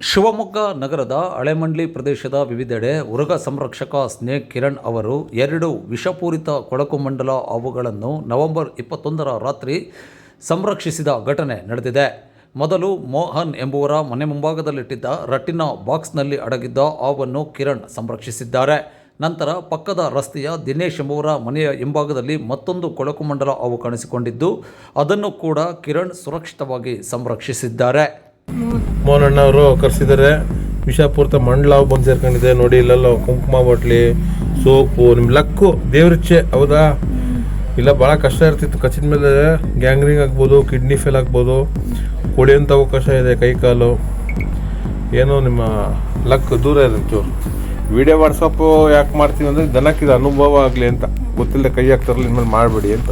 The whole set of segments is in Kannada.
ಶಿವಮೊಗ್ಗ ನಗರದ ಹಳೆಮಂಡ್ಲಿ ಪ್ರದೇಶದ ವಿವಿಧೆಡೆ ಉರಗ ಸಂರಕ್ಷಕ ಸ್ನೇಹ್ ಕಿರಣ್ ಅವರು ಎರಡು ವಿಷಪೂರಿತ ಕೊಳಕು ಮಂಡಲ ಹಾವುಗಳನ್ನು ನವೆಂಬರ್ ಇಪ್ಪತ್ತೊಂದರ ರಾತ್ರಿ ಸಂರಕ್ಷಿಸಿದ ಘಟನೆ ನಡೆದಿದೆ. ಮೊದಲು ಮೋಹನ್ ಎಂಬುವರ ಮನೆ ಮುಂಭಾಗದಲ್ಲಿಟ್ಟಿದ್ದ ರಟ್ಟಿನ ಬಾಕ್ಸ್ನಲ್ಲಿ ಅಡಗಿದ್ದ ಹಾವನ್ನು ಕಿರಣ್ ಸಂರಕ್ಷಿಸಿದ್ದಾರೆ. ನಂತರ ಪಕ್ಕದ ರಸ್ತೆಯ ದಿನೇಶ್ ಎಂಬುವರ ಮನೆಯ ಹಿಂಭಾಗದಲ್ಲಿ ಮತ್ತೊಂದು ಕೊಳಕು ಮಂಡಲ ಹಾವು ಕಾಣಿಸಿಕೊಂಡಿದ್ದು, ಅದನ್ನು ಕೂಡ ಕಿರಣ್ ಸುರಕ್ಷಿತವಾಗಿ ಸಂರಕ್ಷಿಸಿದ್ದಾರೆ. ಮೋಹನಣ್ಣ ಅವರು ಕರೆಸಿದ್ದಾರೆ. ವಿಷಪೂರಿತ ಮಂಡಲ ಬಂದು ಸೇರ್ಕೊಂಡಿದೆ. ನೋಡಿ, ಇಲ್ಲೆಲ್ಲ ಕುಂಕುಮ ಬಾಟ್ಲಿ, ಸೋಪು ನಿಮ್ಮ ಲಕ್ಕು ದೇವ್ರಿಚ್ಛೆ ಹೌದಾ? ಇಲ್ಲ ಭಾಳ ಕಷ್ಟ ಇರ್ತಿತ್ತು. ಕಚ್ಚಿದ ಮೇಲೆ ಗ್ಯಾಂಗ್ರಿಂಗ್ ಆಗ್ಬೋದು, ಕಿಡ್ನಿ ಫೇಲ್ ಆಗ್ಬೋದು. ಉಳಿಯೋಂಥ ಅವಕಾಶ ಇದೆ, ಕೈ ಕಾಲು. ಏನೋ ನಿಮ್ಮ ಲಕ್ ದೂರ ಇರುತ್ತೆ ವಿಡಿಯೋ ವಾಟ್ಸಪ್ಪು ಯಾಕೆ ಮಾಡ್ತೀವಿ ಅಂದರೆ, ದನಕ್ಕಿದ ಅನುಭವ ಆಗಲಿ ಅಂತ. ಗೊತ್ತಿಲ್ಲದೆ ಕೈ ಹಾಕ್ತಾರಲ್ಲ, ಇನ್ಮೇಲೆ ಮಾಡಬೇಡಿ ಅಂತ.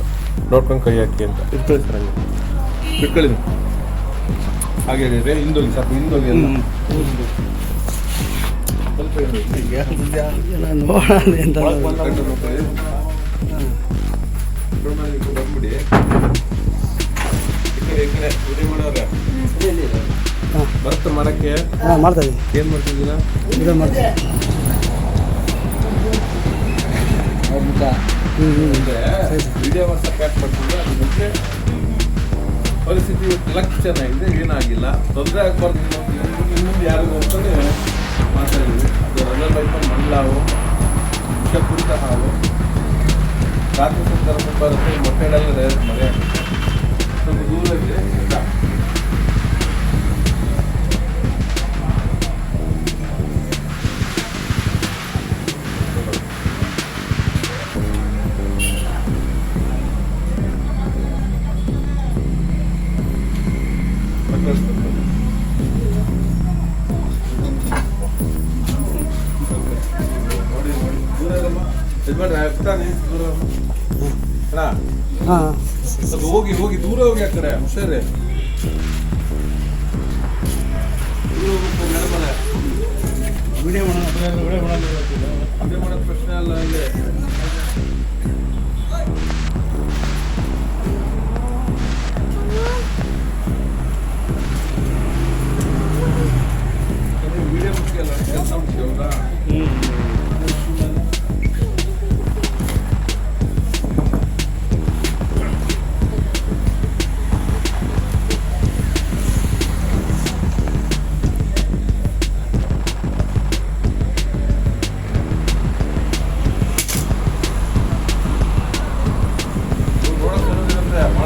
ನೋಡ್ಕೊಂಡು ಕೈ ಹಾಕಿ ಅಂತ. ಇಟ್ಕೊಳ್ಳಿ ಸರ್ ಇಟ್ಕೊಳ್ಳಿ. ಹಾಗೆ ಹಿಂದೋಗಿ ಸ್ವಲ್ಪ ಹಿಂದೋಗಿ ಬಂದ್ಬಿಡಿ. ಈ ಕಡೆ, ಈ ಕಡೆ, ವಿಡಿಯೋ ಮಾಡೋರೆ. ಬರುತ್ತೆ ಮಾಡಕ್ಕೆ ಮಾಡ್ತಾ ಇದ್ದೀನಿ ಏನು ಮಾಡ್ತಿದ್ದೀರಾ ಇದು ಮಾಡ್ತೀನಿ ಹ್ಞೂ ಹ್ಞೂ ಅಂದ್ರೆ ವಿಡಿಯೋ ಪ್ಯಾಕ್ ಅದ್ರ ಬಗ್ಗೆ ಪರಿಸ್ಥಿತಿ ಲಕ್ಷ ಚೆನ್ನಾಗಿದೆ ಏನಾಗಿಲ್ಲ. ತೊಂದರೆ ಆಗಬಾರ್ದು. ಇನ್ನೊಂದು ಯಾರಿಗೂ ಅಂತಲೇ ಹೋಗಿ ಹೋಗಿ ದೂರ ಹೋಗಿ ಆ ಕಡೆ ಹುಷಾರೇ. ವಿಡಿಯೋ ಮಾಡೋಣ ವಿಡಿಯೋ ಮಾಡೋದ್ ಪ್ರಶ್ನೆ ಅಲ್ಲ ಇಲ್ಲಿ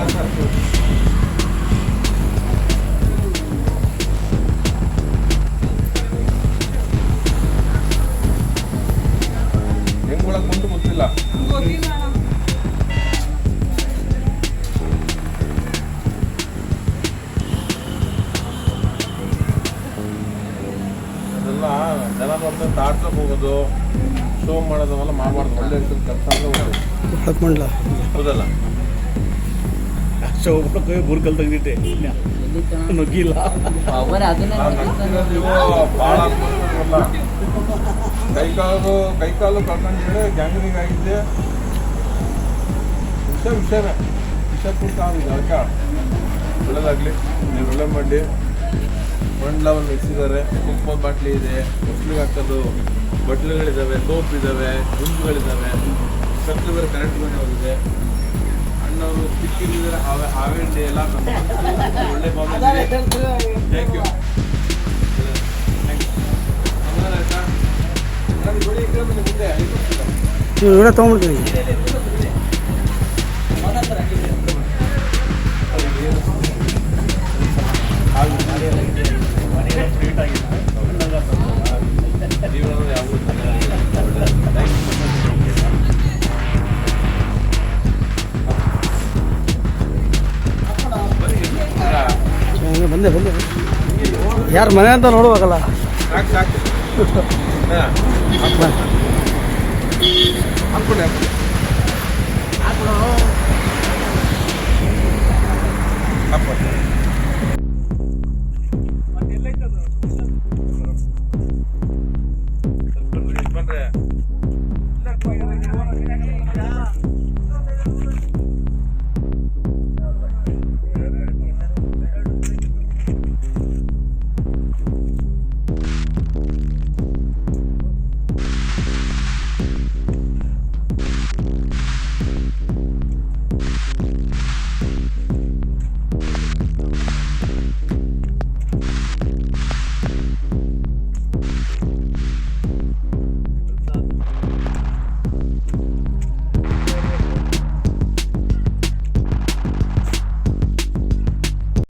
ಬರೋದಿಲ್ಲ ಅಂದ್ರೆ ಮಾಡಕ್ ಆಗ್ತದೆ. ಹೆಂಗ್ ಒಳಗ್ ಬಂತು ಗೊತ್ತಿಲ್ಲ ಅದೆಲ್ಲ ಜನ ಬರ್ತಾರೆ ತಾಡ್ಸಕ್ ಹೋಗೋದು ಶೋ ಮಾಡೋದು ಅವೆಲ್ಲ ಮಾಡಬಾರ್ದು ಒಳ್ಳೆ ಕೆಲಸ ಹೌದಲ್ಲ ಕೈ ಬುರ್ಕಲ್ ತೆಗ್ದಿಟ್ಟೆ ನುಗ್ಗಿಲ್ಲ. ಅವರ ಅದನ್ನ. ಕೈಕಾಲು ಕೈಕಾಲು ಕಳ್ಕೊಂಡಿದ್ರೆ ಗ್ಯಾಂಗ್ರಿಂಗ್ ಆಗಿದೆ ವಿಷ ವಿಷಯನೇ ವಿಷ ಪೂರ್ತ ಆಗಿದೆ ಅದಕ್ಕೆ ಒಳ್ಳೇದಾಗಲಿ. ನೀವು ಒಳ್ಳೆ ಮಾಡಿ. ಮಂಡ್ಲವನ್ನು ಮಿಕ್ಸಿದ್ದಾರೆ ಕುಂಕುಮದ ಬಾಟ್ಲಿ ಇದೆ. ಮುಸ್ಲಿಗೆ ಹಾಕೋದು. ಬಟ್ಲುಗಳಿದ್ದಾವೆ ಸೋಪ್ ಇದ್ದಾವೆ ಗುಂಪುಗಳಿದ್ದಾವೆ ಸಕ್ಕರೆ ಬೇರೆ ಕರೆಂಟ್ ಮನೆ ಹೋಗಿದೆ. ಅಣ್ಣವರು ಸಿಕ್ಕಿದ್ದಾರೆ ಹಾವೆ ಡೇ ಎಲ್ಲ ಒಳ್ಳೆ ಬಾಂಬೆ ಥ್ಯಾಂಕ್ ಯು ನಾನು ಮುಂದೆ. ನೀವು ವಿಡಿಯೋ ತೊಗೊಂಡ್ಬಿಡ್ತೀನಿ ಹಂಗೆ ಬಂದೆ ಬಂದೆ. ಯಾರು ಮನೆ ಅಂತ ನೋಡುವಾಗಲ್ಲ ಹಾ.